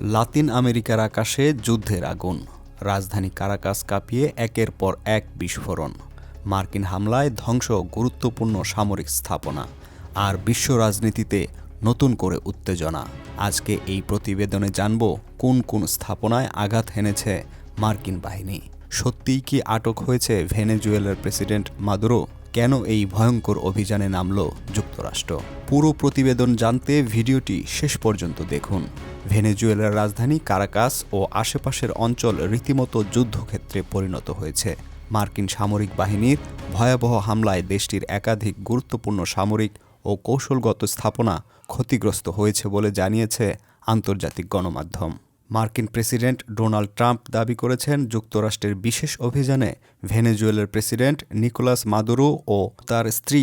লাতিন আমেরিকার আকাশে যুদ্ধের আগুন। রাজধানী কারাকাস কাঁপিয়ে একের পর এক বিস্ফোরণ। মার্কিন হামলায় ধ্বংস গুরুত্বপূর্ণ সামরিক স্থাপনা। আর বিশ্ব রাজনীতিতে নতুন করে উত্তেজনা। আজকে এই প্রতিবেদনে জানব কোন কোন স্থাপনায় আঘাত হেনেছে মার্কিন বাহিনী। সত্যিই কি আটক হয়েছে ভেনেজুয়েলার প্রেসিডেন্ট মাদুরো? কেন এই ভয়ঙ্কর অভিযানে নামল যুক্তরাষ্ট্র? পুরো প্রতিবেদন জানতে ভিডিওটি শেষ পর্যন্ত দেখুন। ভেনেজুয়েলার রাজধানী কারাকাস ও আশেপাশের অঞ্চল রীতিমতো যুদ্ধক্ষেত্রে পরিণত হয়েছে। মার্কিন সামরিক বাহিনীর ভয়াবহ হামলায় দেশটির একাধিক গুরুত্বপূর্ণ সামরিক ও কৌশলগত স্থাপনা ক্ষতিগ্রস্ত হয়েছে বলে জানিয়েছে আন্তর্জাতিক গণমাধ্যম। মার্কিন প্রেসিডেন্ট ডোনাল্ড ট্রাম্প দাবি করেছেন, যুক্তরাষ্ট্রের বিশেষ অভিযানে ভেনেজুয়েলার প্রেসিডেন্ট নিকোলাস মাদুরো ও তার স্ত্রী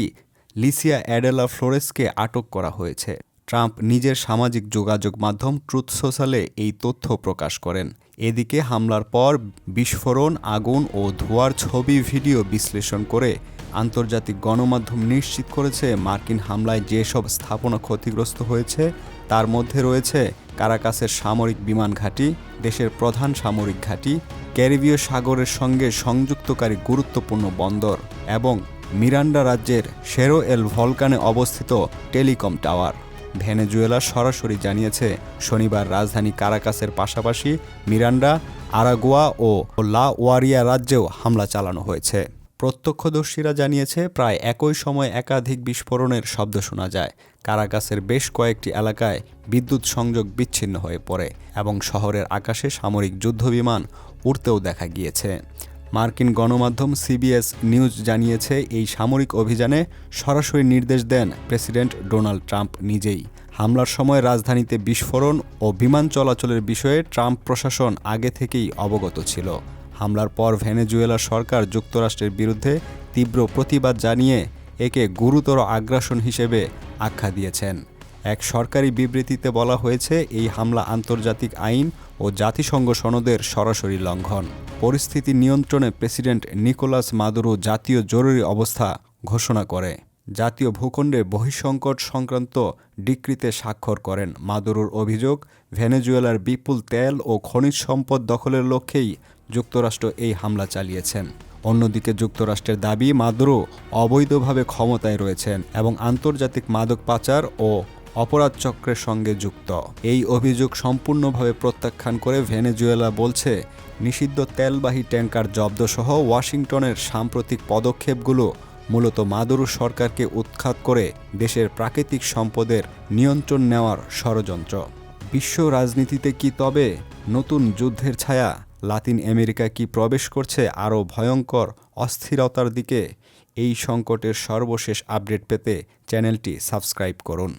লিসিয়া অ্যাডেলা ফ্লোরেসকে আটক করা হয়েছে। ট্রাম্প নিজের সামাজিক যোগাযোগ মাধ্যম ট্রুথ সোশ্যালে এই তথ্য প্রকাশ করেন। এদিকে হামলার পর বিস্ফোরণ, আগুন ও ধোঁয়ার ছবি ভিডিও বিশ্লেষণ করে আন্তর্জাতিক গণমাধ্যম নিশ্চিত করেছে মার্কিন হামলায় যেসব স্থাপনা ক্ষতিগ্রস্ত হয়েছে, তার মধ্যে রয়েছে কারাকাসের সামরিক বিমান ঘাঁটি, দেশের প্রধান সামরিক ঘাঁটি, ক্যারিবীয় সাগরের সঙ্গে সংযুক্তকারী গুরুত্বপূর্ণ বন্দর এবং মিরান্ডা রাজ্যের শেরো এল ভলকানে অবস্থিত টেলিকম টাওয়ার। ভেনেজুয়েলা সরাসরি জানিয়েছে, শনিবার রাজধানী কারাকাসের পাশাপাশি মিরান্ডা, আরাগুয়া ও লা ওয়ারিয়া রাজ্যেও হামলা চালানো হয়েছে। প্রত্যক্ষদর্শীরা জানিয়েছে, প্রায় একই সময় একাধিক বিস্ফোরণের শব্দ শোনা যায়। কারাকাসের বেশ কয়েকটি এলাকায় বিদ্যুৎ সংযোগ বিচ্ছিন্ন হয়ে পড়ে এবং শহরের আকাশে সামরিক যুদ্ধবিমান উড়তেও দেখা গিয়েছে। মার্কিন গণমাধ্যম সিবিএস নিউজ জানিয়েছে, এই সামরিক অভিযানে সরাসরি নির্দেশ দেন প্রেসিডেন্ট ডোনাল্ড ট্রাম্প নিজেই। হামলার সময় রাজধানীতে বিস্ফোরণ ও বিমান চলাচলের বিষয়ে ট্রাম্প প্রশাসন আগে থেকেই অবগত ছিল। হামলার পর ভেনেজুয়েলা সরকার যুক্তরাষ্ট্রের বিরুদ্ধে তীব্র প্রতিবাদ জানিয়ে একে গুরুতর আগ্রাসন হিসেবে আখ্যা দিয়েছেন। এক সরকারি বিবৃতিতে বলা হয়েছে, এই হামলা আন্তর্জাতিক আইন ও জাতিসংঘ সনদের সরাসরি লঙ্ঘন। পরিস্থিতি নিয়ন্ত্রণে প্রেসিডেন্ট নিকোলাস মাদুরো জাতীয় জরুরি অবস্থা ঘোষণা করে। জাতীয় ভূখণ্ডে বহিঃসংকট সংক্রান্ত ডিক্রিতে স্বাক্ষর করেন মাদুরোর অভিযোগ, ভেনেজুয়েলার বিপুল তেল ও খনিজ সম্পদ দখলের লক্ষ্যেই যুক্তরাষ্ট্র এই হামলা চালিয়েছেন। অন্যদিকে যুক্তরাষ্ট্রের দাবি, মাদুরো অবৈধভাবে ক্ষমতায় রয়েছেন এবং আন্তর্জাতিক মাদক পাচার ও অপরাধ চক্রের সঙ্গে যুক্ত। এই অভিযোগ সম্পূর্ণভাবে প্রত্যাখ্যান করে ভেনেজুয়েলা বলছে, নিষিদ্ধ তেলবাহী ট্যাঙ্কার জব্দসহ ওয়াশিংটনের সাম্প্রতিক পদক্ষেপগুলো মূলত মাদুরু সরকারকে উৎখাত করে দেশের প্রাকৃতিক সম্পদের নিয়ন্ত্রণ নেওয়ার ষড়যন্ত্র। বিশ্ব রাজনীতিতে কি তবে নতুন যুদ্ধের ছায়া? লাতিন আমেরিকা কি প্রবেশ করছে আরও ভয়ঙ্কর অস্থিরতার দিকে? এই সংকটের সর্বশেষ আপডেট পেতে চ্যানেলটি সাবস্ক্রাইব করুন।